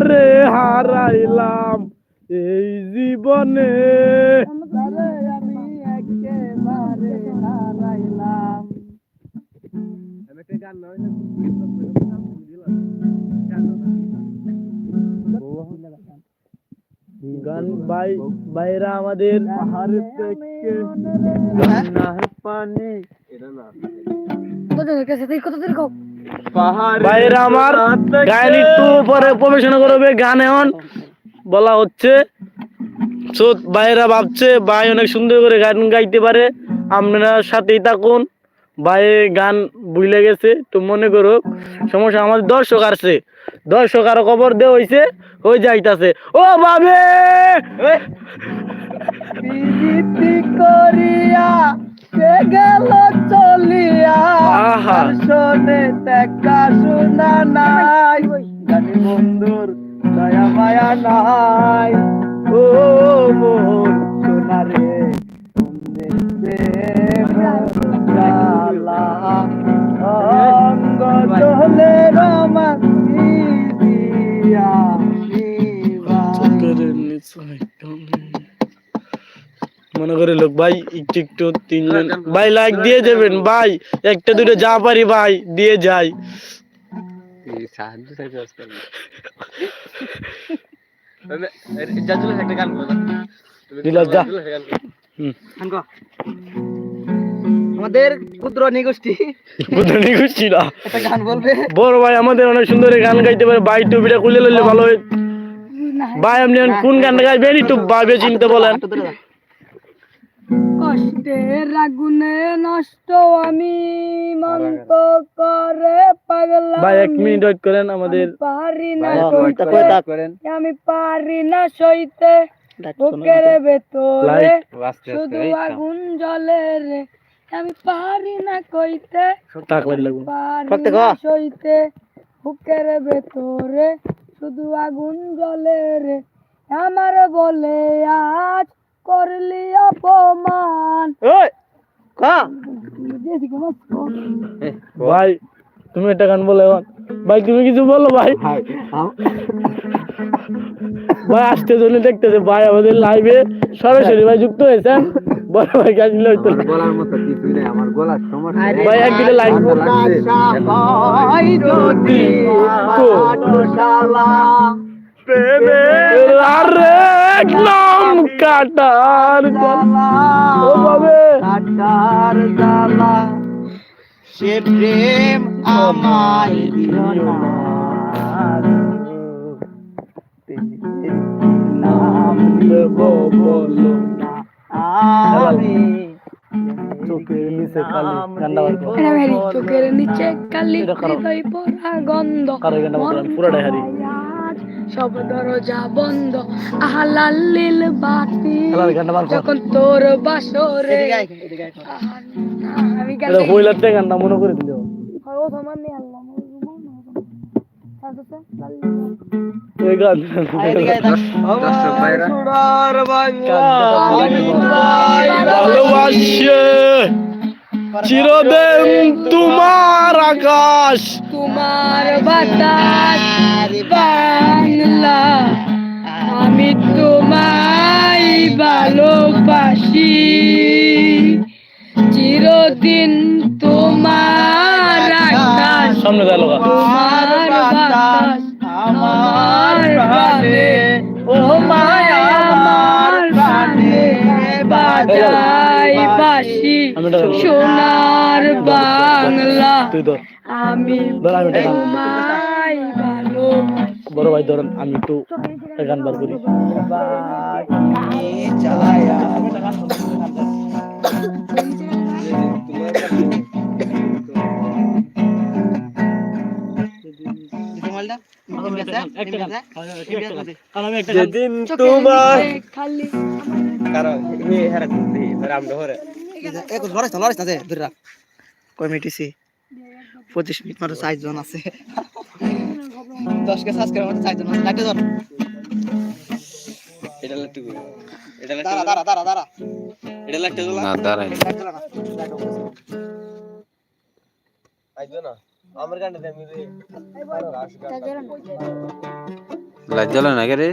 যারে হারাইলাম এই জীবনে। তারে আমি একেবারে হারাইলাম। গান ভাই ভাইরা আমাদের থেকে না পানি। আমার গান একটু পরে পরিবেশনা করবে গান এখন বলা হচ্ছে। সো ভাইরা ভাবছে ভাই অনেক সুন্দর করে গান গাইতে পারে আপনারা সাথেই থাকুন। ভাই গান বুঝলে গেছে তো মনে করো সমস্যা আমাদের দর্শক আসছে। দর্শক আরও খবর দেওয়া হয়েছে ওই যাইতাছে। ও বাবে করিয়া সে গেল চলিয়া শোনে দেখা শোনা নাই। জানি বন্ধুর দয়া মায়া নাই। ও মোর সোনা রে অঙ্গ চলে রমান্তি দিয়া নিবাই। মনে করে লোক ভাই একটু একটু তিনজন ভাই লাইক দিয়ে দেবেন ভাই। একটা দুটো যা পারি ভাই দিয়ে যাই। হুম। আমাদের ক্ষুদ্র নিগোষ্ঠী। বুঝলি খুশি না। গান বলবে। বড় ভাই আমাদের অনেক সুন্দর গান গাইতে পারে। ভাই টুপিটা খুলে লইলে ভালো হয়। ভাই আপনি কোন গানটা গাইবেন? একটু ভাবে চিনতে বলেন। কষ্টের আগুনে নষ্ট আমি মন্ত করে পাগলা ভাই এক মিনিট ওয়েট করেন আমাদের পারি না তারপরে তা করেন। আমি পারি না সইতে। বুকের ভেতরে শুধু আগুন জ্বলে রে। আমি পারি না কইতে। পারি না সইতে। বুকের ভেতরে শুধু আগুন জ্বলে রে। আমার বলে আজ করলি অপমান? ভাই তুমি একটা গান বলো এখন। ভাই তুমি কিছু বলো ভাই। ভাই আসতে জন্য দেখতেছে ভাই আমাদের লাইভে সরাসরি ভাই যুক্ত হয়েছেন বড় ভাই গাছ দিলে হইতো। গলার মতো কিছুই নাই আমার গলার সমস্যা ভাই একদিকে লাইভ আরে একদম কাটার ও বাবে কাটার জ্বালা সে প্রেম আমায় দিও না। নাম দেব বলো আমি চোখের নিচে বার। এটা ভেরি চোখের নিচে কালি এটা হৃদয় পরা গন্ধ। পুরোটাই হারি। সব দরজা বন্ধ। আহালালিল বাতি যখন তোর বাসরে আমি গান হইলার থেকে গানটা মনে করে দিল। ও সমান নেই আল্লাহ গান। ভালোবাসে। চিরদিন তোমার আকাশ। তোমার বাতাস বাংলা। আমি তোমায় ভালোবাসি। চিরদিন তোমার আকাশ সামনে তোমার বাতাস আমার প্রাণে ও মায়া আমার প্রাণে বাসি আমি এটা গান- সোনার বাংলা আমি তোমায় ভালো বড় ভাই ধরেন আমি একটু গান বার করি যেদিন তোমার কয় মিনিট হইছে? পঁচিশ মিনিট মাত্র চারজন আছে। দশ কে সাবস্ক্রাইবার মাত্র চারজন আছে। লাইটে ধর। দাঁড়া দাঁড়া দাঁড়া দাঁড়া। না দাঁড়াই লাইট জ্বালা না? লাইট অফ করছে। লাজ্জা লাগে না? রে?